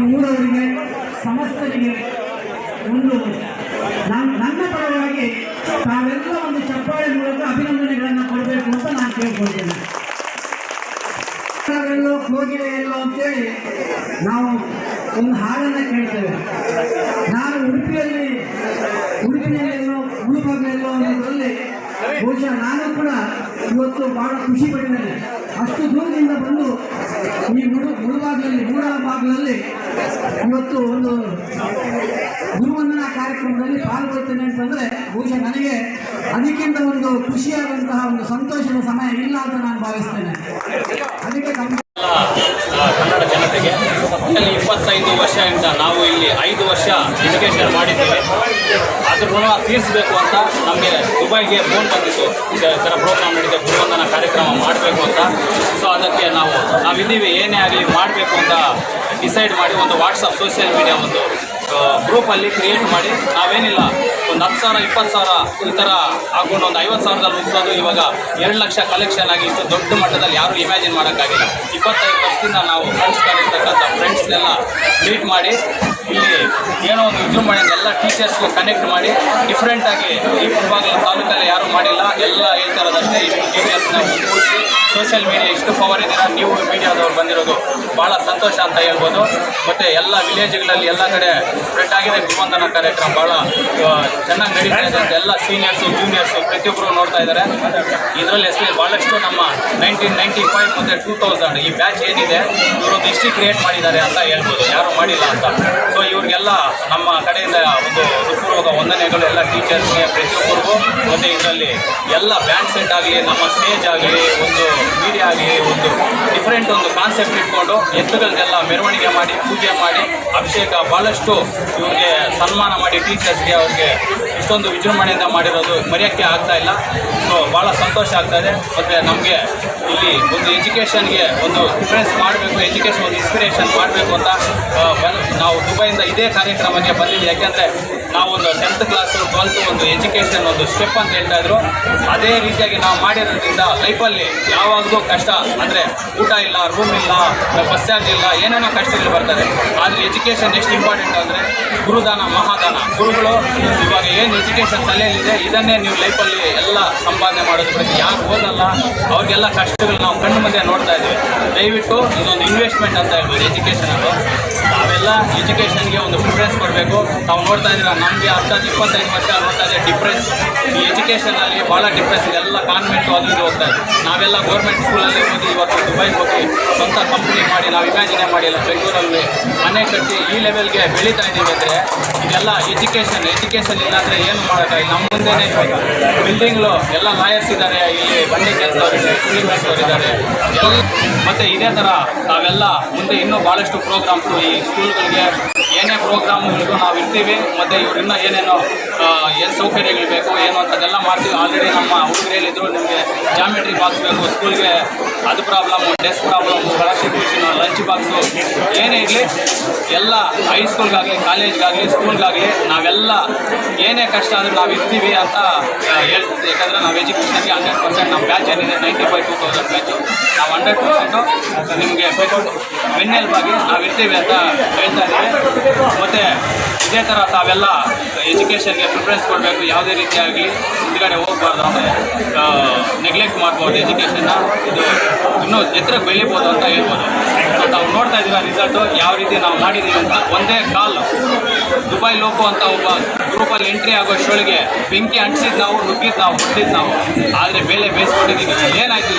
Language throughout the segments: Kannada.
ಊರವರಿಗೆ ಸಮಸ್ತರಿಗೆ ಒಂದು ನನ್- ನನ್ನ ಪರವಾಗಿ ತಾವೆಲ್ಲ ಒಂದು ಚಪ್ಪಾಳೆ ಮೂಲಕ ಅಭಿನಂದನೆಗಳನ್ನು ಕೊಡಬೇಕು ಅಂತ ನಾನು ಕೇಳ್ಕೊಳ್ತೇನೆ. ಎಲ್ಲೋ ಹೋಗಿದೆ ಎಲ್ಲೋ ಅಂತೇಳಿ ನಾವು ಒಂದು ಹಾಡನ್ನು ಕೇಳ್ತೇವೆ. ನಾನು ಉಡುಪಿಯಲ್ಲಿ ಉಡುಪಿನಲ್ಲೆಲ್ಲೋ ಮುಳುಬಾಗ್ಲೆಲ್ಲೋ ಅನ್ನೋದರಲ್ಲಿ ಬಹುಶಃ ನಾನು ಕೂಡ ಇವತ್ತು ಬಹಳ ಖುಷಿ ಪಟ್ಟಿದ್ದೇನೆ. ಅಷ್ಟು ದೂರದಿಂದ ಬಂದು ಈ ಮುಳು ಮುಳುಬಾಗ್ಲಲ್ಲಿ ಮೂಲ ಭಾಗದಲ್ಲಿ ಇವತ್ತು ಒಂದು ಗುರುವಂದನಾ ಕಾರ್ಯಕ್ರಮದಲ್ಲಿ ಪಾಲ್ಗೊಳ್ತೇನೆ ಅಂತಂದ್ರೆ ಬಹುಶಃ ನನಗೆ ಅದಕ್ಕಿಂತ ಒಂದು ಖುಷಿಯಾದಂತಹ ಒಂದು ಸಂತೋಷದ ಸಮಯ ಇಲ್ಲ ಅಂತ ನಾನು ಭಾವಿಸ್ತೇನೆ. ಅದಕ್ಕೆ ಕನ್ನಡ ಜನತೆಗೆ ಅಲ್ಲಿ ಇಪ್ಪತ್ತೈದು ವರ್ಷದಿಂದ ನಾವು ಇಲ್ಲಿ ಐದು ವರ್ಷ ಎಜುಕೇಷನ್ ಮಾಡಿದ್ದೀವಿ. ಅದ್ರ ಋಣ ತೀರಿಸಬೇಕು ಅಂತ ನಮಗೆ ದುಬೈಗೆ ಫೋನ್ ಬಂದಿತ್ತು. ಈ ಥರ ಪ್ರೋಗ್ರಾಮ್ ನಡೀತದೆ ಗುರುವಂದನ ಕಾರ್ಯಕ್ರಮ ಮಾಡಬೇಕು ಅಂತ. ಸೊ ಅದಕ್ಕೆ ನಾವು, ನಾವಿದ್ದೀವಿ, ಏನೇ ಆಗಲಿ ಮಾಡಬೇಕು ಅಂತ ಡಿಸೈಡ್ ಮಾಡಿ ಒಂದು ವಾಟ್ಸಪ್ ಸೋಷಿಯಲ್ ಮೀಡಿಯಾ ಒಂದು ಗ್ರೂಪಲ್ಲಿ ಕ್ರಿಯೇಟ್ ಮಾಡಿ ನಾವೇನಿಲ್ಲ ಒಂದು ಹತ್ತು ಸಾವಿರ, ಇಪ್ಪತ್ತು ಸಾವಿರ ಈ ಥರ ಹಾಕೊಂಡು ಒಂದು ಐವತ್ತು ಸಾವಿರದಲ್ಲಿ ಮುಗಿಸೋದು. ಇವಾಗ ಎರಡು ಲಕ್ಷ ಕಲೆಕ್ಷನ್ ಆಗಿ ಇಷ್ಟು ದೊಡ್ಡ ಮಟ್ಟದಲ್ಲಿ ಯಾರೂ ಇಮ್ಯಾಜಿನ್ ಮಾಡೋಕ್ಕಾಗಿಲ್ಲ. ಇಪ್ಪತ್ತೈದು ವರ್ಷದಿಂದ ನಾವು ಕಳಿಸ್ಕೊಂಡಿರ್ತಕ್ಕಂಥ ಫ್ರೆಂಡ್ಸ್ನೆಲ್ಲ ಮೀಟ್ ಮಾಡಿ, ಇಲ್ಲಿ ಏನೋ ಒಂದು ವಿಜೃಂಭಣೆಯಿಂದ ಎಲ್ಲ ಟೀಚರ್ಸ್ಗೂ ಕನೆಕ್ಟ್ ಮಾಡಿ ಡಿಫ್ರೆಂಟಾಗಿ ಈ ಪೂರ್ವಾಗಲ ತಾಲೂಕಲ್ಲಿ ಯಾರೂ ಮಾಡಿಲ್ಲ. ಎಲ್ಲ ಹೇಳ್ತಾ ಇರೋದಷ್ಟೇ ಇಷ್ಟು ಟೀಚರ್ಸ್ನ ಕೂಡಿಸಿ ಸೋಷಿಯಲ್ ಮೀಡಿಯಾ ಇಷ್ಟು ಪವರ್ ಇದೀರ ನೀವು ಮೀಡಿಯಾದವ್ರು ಬಂದಿರೋದು ಭಾಳ ಸಂತೋಷ ಅಂತ ಹೇಳ್ಬೋದು. ಮತ್ತು ಎಲ್ಲ ವಿಲೇಜ್ಗಳಲ್ಲಿ ಎಲ್ಲ ಕಡೆ ಸ್ಪ್ರೆಡ್ ಆಗಿದೆ. ಗುರುವಂದನ ಕಾರ್ಯಕ್ರಮ ಭಾಳ ಚೆನ್ನಾಗಿ ನಡೀತಾ ಇದೆ. ಎಲ್ಲ ಸೀನಿಯರ್ಸು ಜೂನಿಯರ್ಸು ಪ್ರತಿಯೊಬ್ಬರು ನೋಡ್ತಾ ಇದ್ದಾರೆ. ಇದರಲ್ಲಿ ಐ ಭಾಳಷ್ಟು ನಮ್ಮ ನೈನ್ಟೀನ್ ನೈಂಟಿ ಫೈವ್ ಮತ್ತು ಟೂ ತೌಸಂಡ್ ಈ ಬ್ಯಾಚ್ ಏನಿದೆ ಇವರು ಹಿಸ್ಟ್ರಿ ಕ್ರಿಯೇಟ್ ಮಾಡಿದ್ದಾರೆ ಅಂತ ಹೇಳ್ಬೋದು. ಯಾರು ಮಾಡಿಲ್ಲ ಅಂತ. ಸೊ ಇವ್ರಿಗೆಲ್ಲ ನಮ್ಮ ಕಡೆಯಿಂದ ಒಂದು ಹೃತ್ಪೂರ್ವಕ ವಂದನೆಗಳು. ಎಲ್ಲ ಟೀಚರ್ಸ್ಗೆ ಪ್ರತಿಯೊಬ್ಬರಿಗೂ. ಮತ್ತು ಇದರಲ್ಲಿ ಎಲ್ಲ ಬ್ಯಾಂಡ್ ಸೆಟ್ ಆಗಲಿ, ನಮ್ಮ ಸ್ಟೇಜ್ ಆಗಲಿ, ಒಂದು ಮೀಡಿಯಾ ಆಗಲಿ, ಒಂದು ಡಿಫ್ರೆಂಟ್ ಒಂದು ಕಾನ್ಸೆಪ್ಟ್ ಇಟ್ಕೊಂಡು ಎತ್ತುಗಳಿಗೆಲ್ಲ ಮೆರವಣಿಗೆ ಮಾಡಿ, ಪೂಜೆ ಮಾಡಿ, ಅಭಿಷೇಕ ಭಾಳಷ್ಟು ಇವ್ರಿಗೆ ಸನ್ಮಾನ ಮಾಡಿ ಟೀಚರ್ಸ್ಗೆ ಅವ್ರಿಗೆ ಇಷ್ಟೊಂದು ವಿಜೃಂಭಣೆಯಿಂದ ಮಾಡಿರೋದು ಮರೆಯೋಕ್ಕೆ ಆಗ್ತಾ ಇಲ್ಲ. ಸೊ ಭಾಳ ಸಂತೋಷ ಆಗ್ತಾ ಇದೆ. ಮತ್ತು ನಮಗೆ ಇಲ್ಲಿ ಒಂದು ಎಜುಕೇಷನ್ಗೆ ಒಂದು ಡಿಫ್ರೆನ್ಸ್ ಮಾಡಬೇಕು ಎಜುಕೇಷನ್ ಒಂದು ಇನ್ಸ್ಪಿರೇಷನ್ ಮಾಡಬೇಕು ಅಂತ ನಾವು ದುಬೈಯಿಂದ ಇದೇ ಕಾರ್ಯಕ್ರಮಕ್ಕೆ ಬಂದಿದ್ದೀವಿ. ಯಾಕೆಂದರೆ ನಾವು ಒಂದು ಟೆಂತ್ ಕ್ಲಾಸು ಟ್ವೆಲ್ತ್ ಒಂದು ಎಜುಕೇಷನ್ ಒಂದು ಸ್ಟೆಪ್ ಅಂತ ಹೇಳ್ತಾ ಇದ್ರು. ಅದೇ ರೀತಿಯಾಗಿ ನಾವು ಮಾಡಿರೋದ್ರಿಂದ ಲೈಫಲ್ಲಿ ಯಾವಾಗಲೂ ಕಷ್ಟ, ಅಂದರೆ ಊಟ ಇಲ್ಲ ರೂಮ್ ಇಲ್ಲ ಬಸ್ ಚಾರ್ಜ್ ಇಲ್ಲ, ಏನೇನೋ ಕಷ್ಟಗಳು ಬರ್ತದೆ. ಆದರೆ ಎಜುಕೇಷನ್ ಎಷ್ಟು ಇಂಪಾರ್ಟೆಂಟ್ ಅಂದರೆ ಗುರುದಾನ, ಮಹಾದಾನ. ಗುರುಗಳು ಇವಾಗ ಏನು ಎಜುಕೇಷನ್ ತಲೆಯಲ್ಲಿದೆ, ಇದನ್ನೇ ನೀವು ಲೈಫಲ್ಲಿ ಎಲ್ಲ ಸಂಪಾದನೆ ಮಾಡೋದ್ರ ಬಗ್ಗೆ ಯಾರು ಓದಲ್ಲ, ಅವ್ರಿಗೆಲ್ಲ ಕಷ್ಟಗಳು ನಾವು ಕಣ್ಣು ಮುಂದೆ ನೋಡ್ತಾ ಇದ್ದೀವಿ ದಯವಿಟ್ಟು ಇದೊಂದು ಇನ್ವೆಸ್ಟ್ಮೆಂಟ್ ಅಂತ ಹೇಳ್ಬೋದು ಎಜುಕೇಷನ್ ಅದು ನಾವೆಲ್ಲ ಎಜುಕೇಷನ್ಗೆ ಒಂದು ಪ್ರಿಫರೆನ್ಸ್ ಕೊಡಬೇಕು. ನಾವು ನೋಡ್ತಾ ಇದ್ದೀರಾ ನಮಗೆ ಅರ್ಧ ಇಪ್ಪತ್ತೈದು ವರ್ಷ ಅರವತ್ತೈದು ಡಿಫ್ರೆನ್ಸ್ ಈ ಎಜುಕೇಷನಲ್ಲಿ ಭಾಳ ಡಿಫ್ರೆನ್ಸ್ ಇದೆ. ಎಲ್ಲ ಕಾನ್ವೆಂಟು ಅದು ಇದು ಹೋಗ್ತಾ ಇದೆ. ನಾವೆಲ್ಲ ಗೌರ್ಮೆಂಟ್ ಸ್ಕೂಲಲ್ಲಿ ಹೋಗಿ ಇವತ್ತು ದುಬೈಗೆ ಹೋಗಿ ಸ್ವಂತ ಕಂಪ್ನಿ ಮಾಡಿ, ನಾವು ಇಮ್ಯಾಜಿನೇ ಮಾಡಿಲ್ಲ ಬೆಂಗಳೂರಲ್ಲಿ ಮನೆ ಕಟ್ಟಿ ಈ ಲೆವೆಲ್ಗೆ ಬೆಳೀತಾ ಇದ್ದೀವಿ ಅಂದರೆ ಇದೆಲ್ಲ ಎಜುಕೇಷನ್ ಎಜುಕೇಷನ್ ಇಲ್ಲಾಂದರೆ ಏನು ಮಾಡೋಕ್ಕಾಗಿ ನಮ್ಮ ಮುಂದೆನೇ ಬಿಲ್ಡಿಂಗ್ಲು ಎಲ್ಲ ಲಾಯರ್ಸ್ ಇದ್ದಾರೆ ಇಲ್ಲಿ ಬಂಡಿ ಕೆಲಸದವರಿದ್ದಾರೆ ಕೂಲಿ ಕೆಲಸದವ್ರು ಇದ್ದಾರೆ ಎಲ್ಲ ಮತ್ತು ಇದೇ ಥರ ನಾವೆಲ್ಲ ಮುಂದೆ ಇನ್ನೂ ಭಾಳಷ್ಟು ಪ್ರೋಗ್ರಾಮ್ಸು ಈ ಸ್ಕೂಲ್ಗಳಿಗೆ ಏನೇ ಪ್ರೋಗ್ರಾಮ್ಗಳಿಗೂ ನಾವು ಇರ್ತೀವಿ, ಮತ್ತು ಇವರಿಂದ ಏನೇನೋ ಏನು ಸೌಕರ್ಯಗಳು ಬೇಕು, ಏನು ಅಂತದೆಲ್ಲ ಮಾಡ್ತೀವಿ. ಆಲ್ರೆಡಿ ನಮ್ಮ ಹುಡುಗರಿಯಲ್ಲಿದ್ದರು ನಿಮಗೆ ಜಾಮೆಟ್ರಿ ಬಾಕ್ಸ್ ಬೇಕು ಸ್ಕೂಲ್ಗೆ ಅದು problem desk problem scholarship mission lunch box ಏನೇ ಇರಲಿ, ಎಲ್ಲ ಹೈಸ್ಕೂಲ್ಗಾಗಲಿ ಕಾಲೇಜ್ಗಾಗಲಿ ಸ್ಕೂಲ್ಗಾಗಲಿ ನಾವೆಲ್ಲ ಏನೇ ಕಷ್ಟ ಆದರೂ ನಾವು ಇರ್ತೀವಿ ಅಂತ ಹೇಳ್ತೀವಿ. ಯಾಕಂದರೆ ನಾವು ಎಜುಕೇಷನ್ಗೆ ಹಂಡ್ರೆಡ್ ಪರ್ಸೆಂಟ್ ನಮ್ಮ ಬ್ಯಾಚ್ ಏನಿದೆ ninety five two thousand batch ನಾವು ಹಂಡ್ರೆಡ್ ಪರ್ಸೆಂಟು ನಿಮಗೆ ಬೆನ್ನೆಲುಬಾಗಿ ನಾವು ಇರ್ತೀವಿ ಅಂತ ಹೇಳ್ತಾ ಇದ್ದೀವಿ. ಮತ್ತು ಇದೇ ಥರ ತಾವೆಲ್ಲ ಎಜುಕೇಷನ್ಗೆ ಪ್ರಿಫರೆನ್ಸ್ ಕೊಡಬೇಕು. ಯಾವುದೇ ರೀತಿಯಾಗಿ ಹಿಂದ್ಗಡೆ ಹೋಗ್ಬಾರ್ದು ಅಂದರೆ ನೆಗ್ಲೆಕ್ಟ್ ಮಾಡ್ಬೋದು ಎಜುಕೇಷನ್ನ ಇದು, ಇನ್ನೂ ಎತ್ತರ ಬೆಳಿಬೋದು ಅಂತ ಹೇಳ್ಬೋದು. ಸೊ ತಾವು ನೋಡ್ತಾ ಇದ್ದೀರಾ ರಿಸಲ್ಟು ಯಾವ ರೀತಿ ನಾವು ಮಾಡಿದ್ದೀವಿ ಅಂತ ಒಂದೇ ಕಾಲ್. ದುಬೈ ಲೋಕೋ ಅಂತ ಒಬ್ಬ ಗ್ರೂಪಲ್ಲಿ ಎಂಟ್ರಿ ಆಗೋ ಶೋಳಿಗೆ ಬೆಂಕಿ ಅಂಟಿಸಿದ್ ನಾವು ನುಗ್ಗಿದ್ದು ನಾವು ಹೊಟ್ಟಿದ್ದು ನಾವು, ಆದರೆ ಮೇಲೆ ಬೇಯಿಸ್ಕೊಂಡಿದ್ದೀವಿ ಏನಾಯ್ತು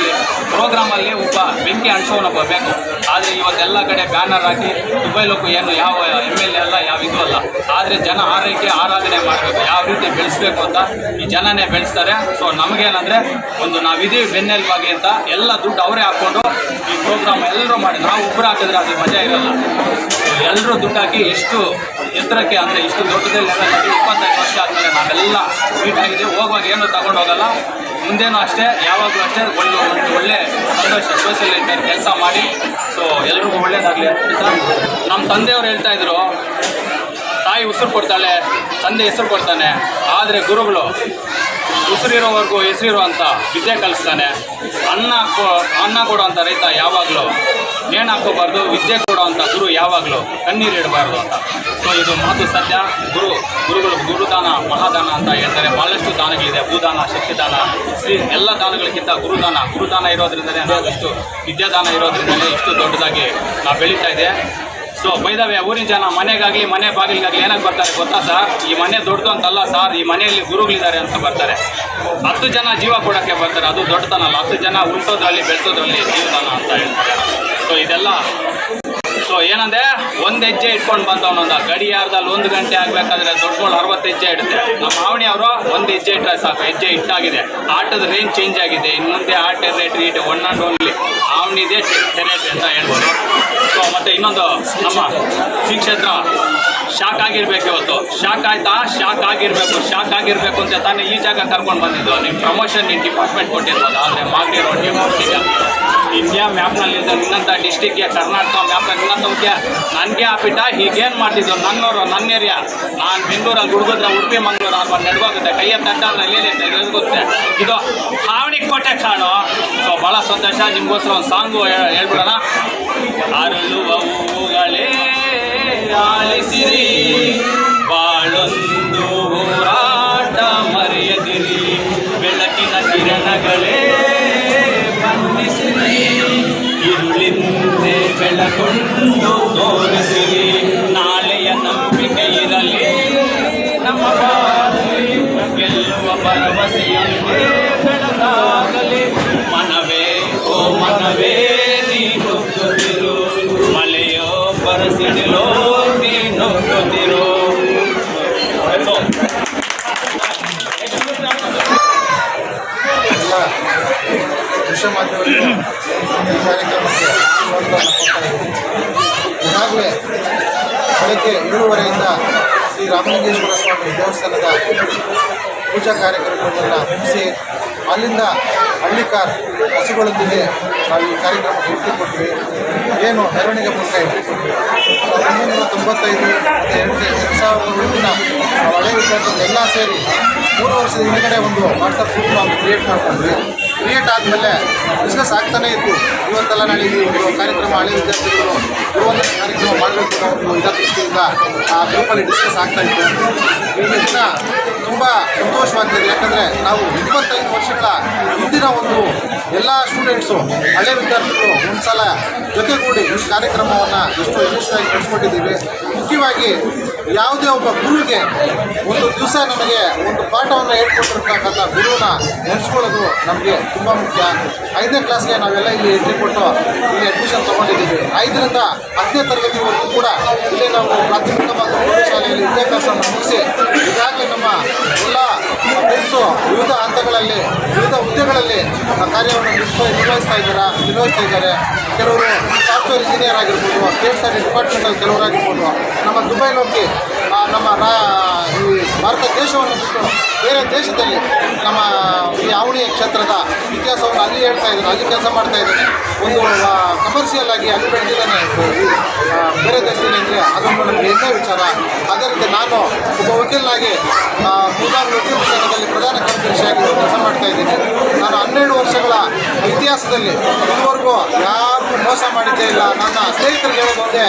ಪ್ರೋಗ್ರಾಮಲ್ಲಿ ಒಬ್ಬ ಬೆಂಕಿ ಅಂಟಿಸೋನೊಬ್ಬ ಬೇಕು. ಆದರೆ ಇವತ್ತೆಲ್ಲ ಕಡೆ ಬ್ಯಾನರ್ ಹಾಕಿ ದುಬೈ ಲೋಕೋ ಏನು, ಯಾವ ಎಂ ಎಲ್ ಎ ಅಲ್ಲ, ಯಾವ ಇದು ಅಲ್ಲ. ಆದರೆ ಜನ ಆರೈಕೆ, ಆರಾಧನೆ ಮಾಡಬೇಕು, ಯಾವ ರೀತಿ ಬೆಳೆಸ್ಬೇಕು ಅಂತ ಈ ಜನನೇ ಬೆಳೆಸ್ತಾರೆ. ಸೊ ನಮಗೇನಂದರೆ ಒಂದು ನಾವಿದೀವಿ ಬೆನ್ನೆಲುಬಾಗಿ ಅಂತ ಎಲ್ಲ ದುಡ್ಡು ಅವರೇ ಹಾಕ್ಕೊಂಡು ಈ ಪ್ರೋಗ್ರಾಮ್ ಎಲ್ಲರೂ ಮಾಡಿ ನಾವು ಒಬ್ಬರು ಹಾಕಿದ್ರೆ ಅದು ಮಜಾ ಇರಲ್ಲ. ಎಲ್ಲರೂ ದುಡ್ಡು ಹಾಕಿ ಎಷ್ಟು ಎತ್ತರಕ್ಕೆ ಅಂದರೆ ಇಷ್ಟು ದೊಡ್ಡದಲ್ಲಿ ಇಪ್ಪತ್ತೈದು ವರ್ಷ ಆದಮೇಲೆ ನಾವೆಲ್ಲ ಆಗಿದ್ದೀವಿ ಹೋಗುವಾಗ ಏನು ತಗೊಂಡು ಹೋಗಲ್ಲ. ಮುಂದೇನೂ ಅಷ್ಟೇ, ಯಾವಾಗಲೂ ಅಷ್ಟೇ ಒಳ್ಳೆ ಒಂದು ಒಳ್ಳೆ ಸಂತೋಷ ಸೋಷಿಯಲ್ ಇಂಟರ್ ಕೆಲಸ ಮಾಡಿ. ಸೊ ಎಲ್ರಿಗೂ ಒಳ್ಳೇದಾಗಲಿ ಅಂತ ನಮ್ಮ ತಂದೆಯವರು ಹೇಳ್ತಾ ಇದ್ರು. ತಾಯಿ ಉಸಿರು ಕೊಡ್ತಾಳೆ, ತಂದೆ ಹೆಸರು ಕೊಡ್ತಾನೆ. ಆದರೆ ಗುರುಗಳು, ಉಸಿರಿರೋವರೆಗೂ ಹೆಸರಿರುವಂಥ ವಿದ್ಯೆ ಕಲಿಸ್ತಾನೆ. ಅನ್ನ ಕೊ- ಅನ್ನ ಅಂತ ರೈತ ಯಾವಾಗಲೂ ನೇಣು ಹಾಕೋಬಾರ್ದು ವಿದ್ಯೆ ಅಂತ ಗುರು ಯಾವಾಗಲೂ, ಕಣ್ಣೀರು ಇಡಬಾರ್ದು ಅಂತ. ಸೊ ಇದು ಮಾತು ಸತ್ಯ. ಗುರು, ಗುರುಗಳು ಗುರುದಾನ, ಮಹಾದಾನ ಅಂತ ಹೇಳ್ತಾರೆ. ಭಾಳಷ್ಟು ದಾನಗಳಿದೆ. ಭೂದಾನ, ಶಕ್ತಿದಾನ, ಶ್ರೀ ಎಲ್ಲ ದಾನಗಳಿಗಿಂತ ಗುರುದಾನ ಗುರುದಾನ ಇರೋದ್ರಿಂದಲೇ ಇಷ್ಟು ವಿದ್ಯಾದಾನ ಇರೋದ್ರಿಂದಲೇ ಇಷ್ಟು ದೊಡ್ಡದಾಗಿ ನಾವು ಬೆಳೀತಾ ಇದೆ. ಸೊ ಬೈದವೆ ಊರಿನ ಜನ ಮನೆಗಾಗಲಿ, ಮನೆ ಬಾಗಿಲಿಗಾಗಲಿ ಏನಕ್ಕೆ ಬರ್ತಾರೆ ಗೊತ್ತಾ ಸರ್? ಈ ಮನೆ ದೊಡ್ಡದು ಅಂತಲ್ಲ ಸರ್, ಈ ಮನೆಯಲ್ಲಿ ಗುರುಗಳಿದ್ದಾರೆ ಅಂತ ಬರ್ತಾರೆ. ಹತ್ತು ಜನ ಜೀವ ಕೊಡೋಕ್ಕೆ ಬರ್ತಾರೆ. ಅದು ದೊಡ್ಡತನಲ್ಲ ಹತ್ತು ಜನ ಉಳಿಸೋದ್ರಲ್ಲಿ, ಬೆಳೆಸೋದ್ರಲ್ಲಿ ಜೀವದಾನ ಅಂತ ಹೇಳ್ತಾರೆ. ಸೊ ಇದೆಲ್ಲ ಸೊ ಏನಂದ್ರೆ ಒಂದು ಹೆಜ್ಜೆ ಇಟ್ಕೊಂಡು ಬಂದವನೊಂದ ಗಡಿಯಾರದಲ್ಲಿ ಒಂದು ಗಂಟೆ ಆಗ್ಬೇಕಾದ್ರೆ ದೊಡ್ಡಗಳು ಅರವತ್ತು ಹೆಜ್ಜೆ ಇಡುತ್ತೆ. ನಮ್ಮ ಮಾವಣಿ ಅವರು ಒಂದು ಹೆಜ್ಜೆ ಇಟ್ಟರೆ ಸಾಕು. ಹೆಜ್ಜೆ ಇಟ್ಟಾಗಿದೆ. ಆಟದ ರೇಂಜ್ ಚೇಂಜ್ ಆಗಿದೆ. ಇನ್ನೊಂದೇ ಆಟ rate rate one and only ಆವಣಿದೆ ಟೆರೇಟ್ ಅಂತ ಹೇಳ್ಬೋದು. ಸೊ ಮತ್ತೆ ಇನ್ನೊಂದು ನಮ್ಮ ಶ್ರೀ ಕ್ಷೇತ್ರ ಶಾಕ್ ಆಗಿರ್ಬೇಕು ಇವತ್ತು. ಶಾಕ್ ಆಯ್ತಾ? ಶಾಕ್ ಆಗಿರ್ಬೇಕು. ಶಾಕ್ ಆಗಿರ್ಬೇಕು ಅಂತ ತಾನೇ ಈ ಜಾಗ ಕರ್ಕೊಂಡು ಬಂದಿದ್ದು. ನಿಮ್ಮ ಪ್ರಮೋಷನ್ ನಿಮ್ಮ ಡಿಪಾರ್ಟ್ಮೆಂಟ್ ಕೊಟ್ಟಿರ್ಬೋದು. ಆದರೆ ರೋಡ್ ಡಿಪಾರ್ಟ್ಮೆಂಟ್ಗೆ ಇಂಡಿಯಾ ಮ್ಯಾಪ್ನಲ್ಲಿದ್ದ ನಿನ್ನಂಥ ಡಿಸ್ಟಿಕ್ಗೆ ಕರ್ನಾಟಕ ಮ್ಯಾಪ್ ನಿನ್ನಂಥವ್ಗೆ ನನಗೆ ಆಪಿಟ ಹೀಗೇನು ಮಾಡ್ತಿದ್ದು ನನ್ನೋರು ನನ್ನ ಏರಿಯಾ ನಾನು ಬೆಂಗಳೂರಲ್ಲಿ ಹುಡುಗಿದ್ರೆ ಉಡುಪಿ, ಮಂಗಳೂರು ಅಥವಾ ನಡ್ಬೋಗುತ್ತೆ ಕೈಯ ತಟ್ಟಾದ್ರೆ ಗೊತ್ತೆ? ಇದು ಹಾವಣಿ ಕೊಟ್ಟೆ ಕಾಣು ಸೊ ಭಾಳ ಸಂತೋಷ. ನಿಮಗೋಸ್ಕರ ಒಂದು ಸಾಂಗು ಹೇಳ್ಬಿಡೋಣ. ಅರಳುವ ಹೂಗಳೇ ಪಾಲಿಸಿರಿ ಬಾಳೊಂದು ಹೋರಾಟ ಮರೆಯದಿರಿ. ಬೆಳಕಿನ ಕಿರಣಗಳೇ ಬಂಧಿಸಿರಿ. ಇರುಳಿಂದೆ ಬೆಳಕೊಂಡು ತೋರಿಸಿರಿ. ನಾಳೆಯ ನಂಬಿಕೆ ಇರಲಿ. ನಮ್ಮ ಗೆಲ್ಲುವ ಭರವಸೆಯಲ್ಲೇ ಬೆಳಗಾಗಲಿ. ಮನವೇ, ಓ ಮನವೇ ನೀನು ಮಲೆಯೋ, ಬರಸಿಡಲೋ ದೃಶ್ಯ ಮಾಧ್ಯಮಗಳು ಈ ಕಾರ್ಯಕ್ರಮಕ್ಕೆ. ಈಗಾಗಲೇ ಬೆಳಗ್ಗೆ ಏಳುವರೆಯಿಂದ ಶ್ರೀ ರಾಮಲಿಂಗೇಶ್ವರ ಸ್ವಾಮಿ ದೇವಸ್ಥಾನದ ಪೂಜಾ ಕಾರ್ಯಕ್ರಮಗಳನ್ನು ಮುಗಿಸಿ ಅಲ್ಲಿಂದ ಹಳ್ಳಿಕಾರ್ ಹಸುಗಳೊಂದಿಗೆ ನಾವು ಈ ಕಾರ್ಯಕ್ರಮಕ್ಕೆ ಎಂಟ್ರಿ ಕೊಟ್ವಿ ಏನು ಮೆರವಣಿಗೆ ಮೂಲಕ ಎಂಟ್ರಿ ಕೊಟ್ವಿ ಸಾವಿರದ ಒಂಬೈನೂರ ತೊಂಬತ್ತೈದು ಎರಡು ಸಾವಿರದ ಹಳೆ ವಿದ್ಯಾರ್ಥಿಗಳು ಎಲ್ಲ ಸೇರಿ ಮೂರು ವರ್ಷದ ಹಿಂದಗಡೆ ಒಂದು ವಾಟ್ಸಪ್ ಗ್ರೂಪ್ ನಾವು ಕ್ರಿಯೇಟ್ ಮಾಡ್ಕೊಂಡ್ವಿ. ಕ್ರಿಯೇಟ್ ಆದಮೇಲೆ ಬಿಸ್ನೆಸ್ ಆಗ್ತಾನೇ ಇತ್ತು. ಇವತ್ತೆಲ್ಲ ನಾಳೆ ಈ ಒಂದು ಕಾರ್ಯಕ್ರಮ ಹಳೆ ವಿದ್ಯಾರ್ಥಿಗಳು ಒಂದು ಕಾರ್ಯಕ್ರಮ ಮಾಡಬೇಕು ಅನ್ನೋ ಒಂದು ಇದರ ದೃಷ್ಟಿಯಿಂದ ಆ ಗ್ರೂಪಲ್ಲಿ ಡಿಸ್ಕಸ್ ಆಗ್ತಾ ಇತ್ತು. ದಿನ ತುಂಬ ಸಂತೋಷವಾಗ್ತದೆ. ಯಾಕಂದರೆ ನಾವು ಇಪ್ಪತ್ತೈದು ವರ್ಷಗಳ ಹಿಂದಿನ ಒಂದು ಎಲ್ಲ ಸ್ಟೂಡೆಂಟ್ಸು ಹಳೆ ವಿದ್ಯಾರ್ಥಿಗಳು ಒಂದು ಸಲ ಜೊತೆಗೂಡಿ ಈ ಕಾರ್ಯಕ್ರಮವನ್ನು ಎಷ್ಟು ಯಶಸ್ವಿಯಾಗಿ ನಡೆಸ್ಕೊಟ್ಟಿದ್ದೀವಿ ಮುಖ್ಯವಾಗಿ ಯಾವುದೇ ಒಬ್ಬ ಗುರುವಿಗೆ ಒಂದು ದಿವಸ ನಮಗೆ ಒಂದು ಪಾಠವನ್ನು ಹೇಳ್ಕೊಟ್ಟಿರ್ತಕ್ಕಂಥ ಗುರುವನ್ನ ನೆನೆಸ್ಕೊಳ್ಳೋದು ನಮಗೆ ತುಂಬ ಮುಖ್ಯ. ಐದನೇ ಕ್ಲಾಸ್ಗೆ ನಾವೆಲ್ಲ ಇಲ್ಲಿ ಎಂಟ್ರಿ ಕೊಟ್ಟು ಇಲ್ಲಿ ಅಡ್ಮಿಷನ್ ತೊಗೊಂಡಿದ್ದೀವಿ. ಐದರಿಂದ ಹತ್ತನೇ ತರಗತಿವರೆಗೂ ಕೂಡ ಇಲ್ಲಿ ನಾವು ಪ್ರಾಥಮಿಕ ಮತ್ತು ಪ್ರೌಢಶಾಲೆಯಲ್ಲಿ ವಿದ್ಯಾಭ್ಯಾಸವನ್ನು ಮುಗಿಸಿ, ಈಗಾಗಲೇ ನಮ್ಮ ಎಲ್ಲ ಫ್ರೆಂಡ್ಸು ವಿವಿಧ ಹಂತಗಳಲ್ಲಿ, ವಿವಿಧ ಹುದ್ದೆಗಳಲ್ಲಿ ಕಾರ್ಯವನ್ನು ನಿರ್ವಹಿಸ್ತಾ ಇದ್ದಾರೆ ನಿರ್ವಹಿಸ್ತಾ ಇದ್ದಾರೆ. ಕೆಲವರು ಸಾಫ್ಟ್ವೇರ್ ಇಂಜಿನಿಯರ್ ಆಗಿರ್ಬೋದು ಕೆ ಎಸ್ ಆರ್ ಡಿಪಾರ್ಟ್ಮೆಂಟಲ್ಲಿ ಕೆಲವರಾಗಿರ್ಬೋದು. ನಮ್ಮ ದುಬೈನಲ್ಲಿ ಹೋಗಿ ನಮ್ಮ ರಾ ಈ ಭಾರತ ದೇಶವನ್ನು ಬಿಟ್ಟು ಬೇರೆ ದೇಶದಲ್ಲಿ ನಮ್ಮ ಈ ಕ್ಷೇತ್ರದ ಇತಿಹಾಸವನ್ನು ಅಲ್ಲಿ ಹೇಳ್ತಾ ಇದ್ದಾನೆ ಅಲ್ಲಿ ಕೆಲಸ ಮಾಡ್ತಾ ಇದ್ದಾನೆ ಒಂದು ಕಮರ್ಷಿಯಲ್ ಆಗಿ ಅಲ್ಲಿ ಬೆಳೆದಿದ್ದಾನೆ ಬೇರೆ ದೇಶದಲ್ಲಿ ಅಂದರೆ ಅದೊಂದು ನಮಗೆ ಹೆಮ್ಮೆ ವಿಚಾರ. ಅದೇ ರೀತಿ ನಾನು ಒಬ್ಬ ವಕೀಲನಾಗಿ ಮುಲ್ಬಾಗ್ ವಕೀಲ ಸಂಘದಲ್ಲಿ ಪ್ರಧಾನ ಕಾರ್ಯದರ್ಶಿಯಾಗಿ ಕೆಲಸ ಮಾಡ್ತಾ ಇದ್ದೀನಿ. ನಾನು ಹನ್ನೆರಡು ವರ್ಷಗಳ ಇತಿಹಾಸದಲ್ಲಿ ಇದುವರೆಗೂ ಯಾರಿಗೂ ಮೋಸ ಮಾಡಿದ್ದೇ ಇಲ್ಲ. ನನ್ನ ಸ್ನೇಹಿತರಿಗೆ ಹೇಳೋದು ಒಂದೇ,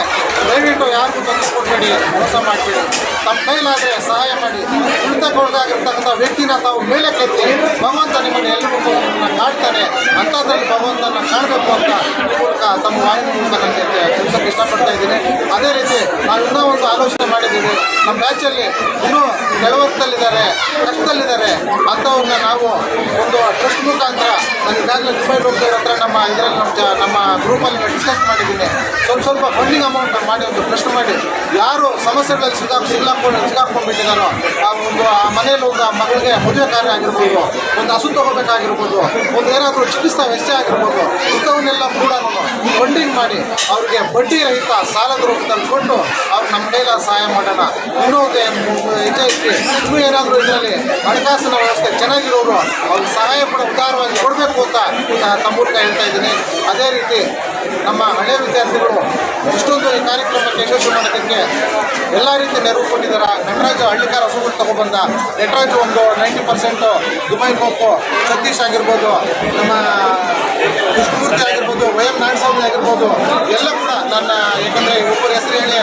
ದಯವಿಟ್ಟು ಯಾರಿಗೂ ತೊಂದರೆ ಮೋಸ ಮೋಸ ಮಾಡಬೇಡಿ ತಮ್ಮ ಕೈಲಾದರೆ ಸಹಾಯ ಮಾಡಿ. ತುಳಿತಕ್ಕೊಳಗಾಗಿರ್ತಕ್ಕಂಥ ವ್ಯಕ್ತಿನ ತಾವು ಮೇಲೆ ಕೆತ್ತಿ ಭಗವಂತ ನಿಮ್ಮನ್ನು ಎಲ್ಲರೂ ನಿಮ್ಮನ್ನ ಕಾಡ್ತಾನೆ ಅಂಥದ್ರಲ್ಲಿ ಭಗವಂತನ ಕಾಣಬೇಕು ಅಂತ ಮೂಲಕ ತಮ್ಮ ವಾಹಿನಿ ಮೂಲಕ ನನಗೆ ತಿಳಿಸೋಕೆ ಇಷ್ಟಪಡ್ತಾ ಇದ್ದೀನಿ. ಅದೇ ರೀತಿ ನಾವು ಇನ್ನೂ ಒಂದು ಆಲೋಚನೆ ಮಾಡಿದ್ದೀವಿ. ನಮ್ಮ ಬ್ಯಾಚಲ್ಲಿ ಇನ್ನೂ ನೆಲವತ್ತಲ್ಲಿದ್ದಾರೆ, ಕಷ್ಟದಲ್ಲಿದ್ದಾರೆ. ಅಂಥವ್ರನ್ನ ನಾವು ಒಂದು ಟ್ರಸ್ಟ್ ಮುಖಾಂತರ ನಾನು ಈಗಾಗಲೇ ದುಬೈ ಹೋಗ್ತಿರೋ ಹತ್ರ ನಮ್ಮ ಇದರಲ್ಲಿ ನಮ್ಮ ನಮ್ಮ ಗ್ರೂಪಲ್ಲಿ ಡಿಸ್ಕಸ್ ಮಾಡಿದ್ದೀನಿ. ಸ್ವಲ್ಪ ಸ್ವಲ್ಪ ಫಂಡಿಂಗ್ ಅಮೌಂಟ್ ಮಾಡಿ ಒಂದು ಟ್ರಸ್ಟ್ ಮಾಡಿ. ಯಾರು ಸಮಸ್ಯೆಗಳಲ್ಲಿ ಸಿಗಾಕ್ ಸಿಗ್ಲಾಕೊಂಡು ಸಿಗಾಕೊಂಡ್ಬಿಟ್ಟಿದ್ದಾರೋ ಆ ಒಂದು ಆ ಮನೆಯಲ್ಲಿ ಒಂದು ಆ ಮಗಳಿಗೆ ಮದುವೆ ಕಾರ್ಯ ಆಗಿರ್ಬೋದು, ಒಂದು ಹಸು ತಗೋಬೇಕಾಗಿರ್ಬೋದು ಒಂದು ಏನಾದರೂ ಚಿಕಿತ್ಸಾ ವೆಚ್ಚ ಆಗಿರ್ಬೋದು, ಇಂಥವನ್ನೆಲ್ಲ ಕೂಡ ಫಂಡಿಂಗ್ ಮಾಡಿ ಅವ್ರಿಗೆ ಬಡ್ಡಿ ರಹಿತ ಸಾಲದ ರೂಪದಲ್ಲಿ ಕೊಟ್ಟು ಅವ್ರು ನಮ್ಮ ಕೈಲ ಸಹಾಯ ಮಾಡೋಣ. ಇನ್ನೂ ಹೆಜ್ಜೆ ಇಟ್ಟು ಇನ್ನೂ ಏನಾದರೂ ಇದರಲ್ಲಿ ಹಣಕಾಸಿನ ವ್ಯವಸ್ಥೆ ಚೆನ್ನಾಗಿರೋರು ಅವ್ರಿಗೆ ಸಹಾಯ ಕೂಡ ಉದಾರವಾಗಿ ಕೊಡಬೇಕು ಅಂತ ತಮ್ಮ ಹೇಳ್ತಾ ಇದ್ದೀನಿ. ಅದೇ ರೀತಿ ನಮ್ಮ ಹಳೆ ವಿದ್ಯಾರ್ಥಿಗಳು ಇಷ್ಟೊಂದು ಕಾರ್ಯಕ್ರಮಕ್ಕೆ ಯಶಸ್ವಿ ಮಾಡೋದಕ್ಕೆ ಎಲ್ಲ ರೀತಿ ನೆರವು ಕೊಟ್ಟಿದ್ದಾರೆ. ನಟರಾಜು ಹಳ್ಳಿಕಾರ ಹಸುಗಳು ತಗೊಬಂದ ನಟರಾಜು ಒಂದು ನೈಂಟಿ ಪರ್ಸೆಂಟು ದುಬೈ ಕೋಪು ಸತೀಶ್ ಆಗಿರ್ಬೋದು, ನಮ್ಮ ಕೃಷ್ಣಮೂರ್ತಿ ಆಗಿರ್ಬೋದು ವೈ ಎಂ ಆಗಿರ್ಬೋದು, ಎಲ್ಲ ಕೂಡ ನನ್ನ ಯಾಕಂದರೆ ಒಬ್ಬರ ಹೆಸರು ಹೇಳಿ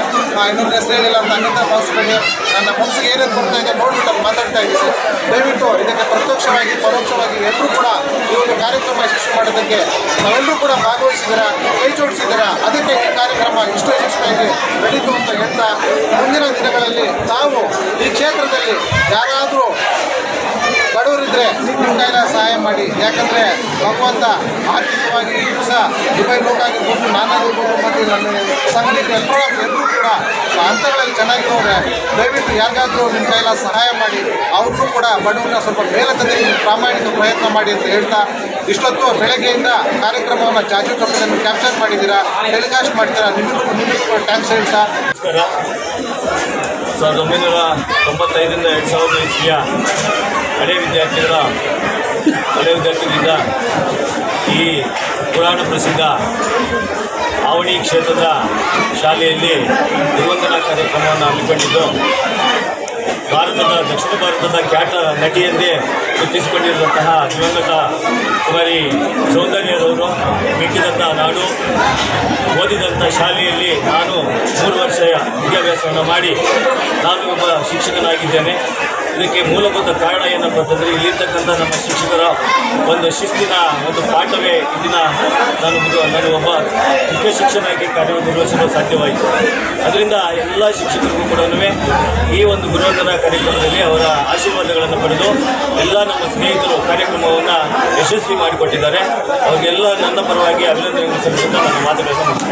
ಇನ್ನೊಬ್ಬರ ಹೆಸರು ಹೇಳಿಲ್ಲ ಅಂತ ಅನ್ನಿಂದ ಭಾವಿಸ್ಕೊಂಡು ನನ್ನ ಮನಸ್ಸಿಗೆ ಏನೇನು ಬರ್ತಾ ಇದೆ ನೋಡ್ಬಿಟ್ಟು ಮಾತಾಡ್ತಾ ಇದ್ದೀನಿ. ದಯವಿಟ್ಟು ಇದಕ್ಕೆ ಪ್ರತ್ಯಕ್ಷವಾಗಿ, ಪರೋಕ್ಷವಾಗಿ ಎಲ್ಲರೂ ಕೂಡ ಈ ಒಂದು ಕಾರ್ಯಕ್ರಮ ಯಶಸ್ವಿ ಮಾಡೋದಕ್ಕೆ ನಾವೆಲ್ಲರೂ ಕೂಡ ಭಾಗವಹಿಸಿದ್ದೀರಾ, ಕೈ ಜೋಡಿಸಿದ್ದೀರಾ, ಅದಕ್ಕೆ ಈ ಕಾರ್ಯಕ್ರಮ ಇಷ್ಟು ಯಶಸ್ವಿಯಾಗಿ ನಡೀತು ಅಂತ ಹೇಳ್ತಾ ಮುಂದಿನ ದಿನಗಳಲ್ಲಿ ತಾವು ಈ ಕ್ಷೇತ್ರದಲ್ಲಿ ಯಾರಾದರೂ ಬಡವರಿದ್ರೆ ನಿಮ್ಮ ಕೈನ ಸಹಾಯ ಮಾಡಿ. ಯಾಕಂದರೆ ಭಗವಂತ ಆರ್ಥಿಕವಾಗಿ ಈ ದಿವಸ ದುಬೈ ಲೋಕ ಆಗಿರ್ಬೋದು ನಾನಾಗಿರ್ಬೋದು ಮತ್ತು ನನ್ನ ಸಂಘಟನೆ ಎಲ್ಲರೂ ಎಲ್ಲರೂ ಕೂಡ ಹಂತಗಳಲ್ಲಿ ಚೆನ್ನಾಗಿರೋರೆ. ದಯವಿಟ್ಟು ಯಾರಿಗಾದ್ರೂ ನಿಮ್ಮ ಕೈಲ ಸಹಾಯ ಮಾಡಿ. ಅವ್ರಿಗೂ ಕೂಡ ಬಡವರನ್ನ ಸ್ವಲ್ಪ ಮೇಲೆ ಪ್ರಾಮಾಣಿಕ ಪ್ರಯತ್ನ ಮಾಡಿ ಅಂತ ಹೇಳ್ತಾ ಇಷ್ಟೊತ್ತು ಬೆಳಗ್ಗೆಯಿಂದ ಕಾರ್ಯಕ್ರಮವನ್ನು ಚಾಚು ಚೌಕದಲ್ಲಿ ಕ್ಯಾಪ್ಚರ್ ಮಾಡಿದ್ದೀರಾ ಟೆಲಿಕಾಸ್ಟ್ ಮಾಡ್ತೀರಾ ನಿಮಗೂ ನಿಮಗೂ ಟ್ಯಾಂಕ್ಸ್ ಹೇಳ್ತಾ. ಸಾವಿರದ ಒಂಬೈನೂರ ತೊಂಬತ್ತೈದರಿಂದ ಎರಡು ಸಾವಿರದ ಇಸ್ವಿಯ ಹಳೆ ವಿದ್ಯಾರ್ಥಿಗಳ ಹಳೆ ವಿದ್ಯಾರ್ಥಿಗಳಿಂದ ಈ ಪುರಾಣ ಪ್ರಸಿದ್ಧ ಅವಣಿ ಕ್ಷೇತ್ರದ ಶಾಲೆಯಲ್ಲಿ ಗುರುವಂದನಾ ಕಾರ್ಯಕ್ರಮವನ್ನು ಹಮ್ಮಿಕೊಂಡಿದ್ದು, ಭಾರತದ, ದಕ್ಷಿಣ ಭಾರತದ ಖ್ಯಾತ ನಟಿಯಂದೇ ಗುರುತಿಸಿಕೊಂಡಿರುವಂತಹ ದಿವಂಗತ ಕುಮಾರಿ ಸೌಂದರ್ಯರವರು ಮೆಟ್ಟಿದಂಥ ನಾಡು ಓದಿದಂಥ ಶಾಲೆಯಲ್ಲಿ ನಾನು ಮೂರು ವರ್ಷ ವಿದ್ಯಾಭ್ಯಾಸವನ್ನು ಮಾಡಿ ನಾನು ಒಬ್ಬ ಶಿಕ್ಷಕನಾಗಿದ್ದೇನೆ. ಇದಕ್ಕೆ ಮೂಲಭೂತ ಕಾರಣ ಏನಪ್ಪ ಅಂತಂದರೆ ಇಲ್ಲಿರ್ತಕ್ಕಂಥ ನಮ್ಮ ಶಿಕ್ಷಕರ ಒಂದು ಶಿಸ್ತಿನ ಒಂದು ಪಾಠವೇ ಇಂದಿನ ನಾನು ನಾನು ಒಬ್ಬ ಮುಖ್ಯ ಶಿಕ್ಷಕನಾಗಿ ಕಾರ್ಯನಿರ್ವಹಿಸಲು ಸಾಧ್ಯವಾಯಿತು ಅದರಿಂದ ಎಲ್ಲ ಶಿಕ್ಷಕರಿಗೂ ಕೂಡ ಈ ಒಂದು ಗುರುವಂದನ ಕಾರ್ಯಕ್ರಮದಲ್ಲಿ ಅವರ ಆಶೀರ್ವಾದಗಳನ್ನು ಪಡೆದು ಎಲ್ಲ ನಮ್ಮ ಸ್ನೇಹಿತರು ಕಾರ್ಯಕ್ರಮವನ್ನು ಯಶಸ್ವಿ ಮಾಡಿಕೊಟ್ಟಿದ್ದಾರೆ ಅವರಿಗೆಲ್ಲ ನನ್ನ ಪರವಾಗಿ ಅಭಿನಂದನೆ ಸಲ್ಲಿಸುತ್ತಾ ನಾನು ಮಾತುಗಳನ್ನು.